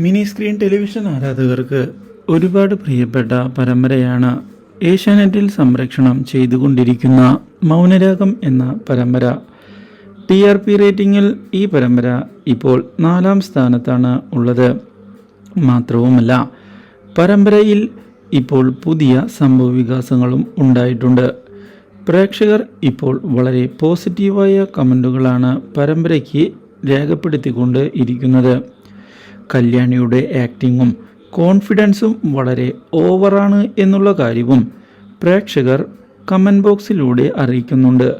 Mini screen television ആരാധകർക്ക് ഒരുപാട് പ്രിയപ്പെട്ട പരമ്പരയാണ് ഏഷ്യാനെറ്റിൽ സംരക്ഷണം ചെയ്തുകൊണ്ടിരിക്കുന്ന മൗനരാഗം എന്ന പരമ്പര. ടി ആർ പി റേറ്റിംഗിൽ ഈ പരമ്പര ഇപ്പോൾ നാലാം സ്ഥാനത്താണ് ഉള്ളത്. മാത്രവുമല്ല പരമ്പരയിൽ ഇപ്പോൾ പുതിയ സംഭവവികാസങ്ങളും ഉണ്ടായിട്ടുണ്ട്. പ്രേക്ഷകർ ഇപ്പോൾ വളരെ പോസിറ്റീവായ കമന്റുകളാണ് പരമ്പരയ്ക്ക് രേഖപ്പെടുത്തിക്കൊണ്ട് ഇരിക്കുന്നത്. കല്യാണിയുടെ ആക്ടിങ്ങും കോൺഫിഡൻസും വളരെ ഓവറാണ് എന്നുള്ള കാര്യവും പ്രേക്ഷകർ കമന്റ് ബോക്സിലൂടെ അറിയിക്കുന്നുണ്ട്.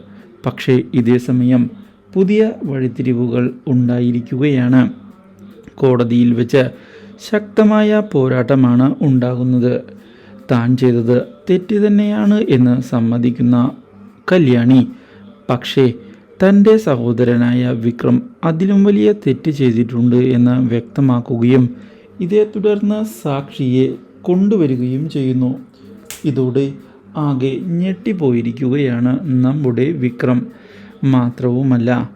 പക്ഷേ ഇതേ സമയം പുതിയ വഴിത്തിരിവുകൾ ഉണ്ടായിരിക്കുകയാണ്. കോടതിയിൽ വെച്ച് ശക്തമായ പോരാട്ടമാണ് ഉണ്ടാകുന്നത്. താൻ ചെയ്തത് തെറ്റ് തന്നെയാണ് എന്ന് സമ്മതിക്കുന്ന കല്യാണി പക്ഷേ തന്റെ സഹോദരനായ വിക്രം അതിലും വലിയ തെറ്റ് ചെയ്തിട്ടുണ്ട് എന്ന് വ്യക്തമാക്കുകയും ഇതേ തുടർന്ന് സാക്ഷിയെ കൊണ്ടുവരികയും ചെയ്യുന്നു. ഇതോടെ ആകെ ഞെട്ടിപ്പോയിരിക്കുകയാണ് നമ്മുടെ വിക്രം. മാത്രവുമല്ല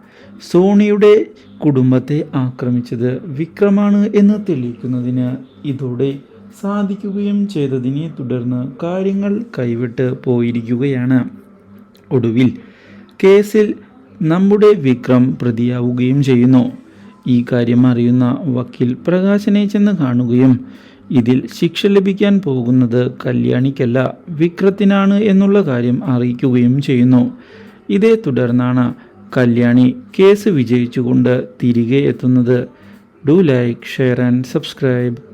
സോണിയുടെ കുടുംബത്തെ ആക്രമിച്ചത് വിക്രമാണ് എന്ന് തെളിയിക്കുന്നതിന് ഇതോടെ സാധിക്കുകയും ചെയ്തതിനെ തുടർന്ന് കാര്യങ്ങൾ കൈവിട്ട് പോയിരിക്കുകയാണ്. ഒടുവിൽ കേസിൽ നമ്മുടെ വിക്രം പ്രതിയാവുകയും ചെയ്യുന്നു. ഈ കാര്യം അറിയുന്ന വക്കീൽ പ്രകാശനെ ചെന്ന് കാണുകയും ഇതിൽ ശിക്ഷ ലഭിക്കാൻ പോകുന്നത് കല്യാണിക്കല്ല വിക്രത്തിനാണ് എന്നുള്ള കാര്യം അറിയിക്കുകയും ചെയ്യുന്നു. ഇതേ തുടർന്നാണ് കല്യാണി കേസ് വിജയിച്ചുകൊണ്ട് തിരികെ എത്തുന്നത്. Do like share and subscribe.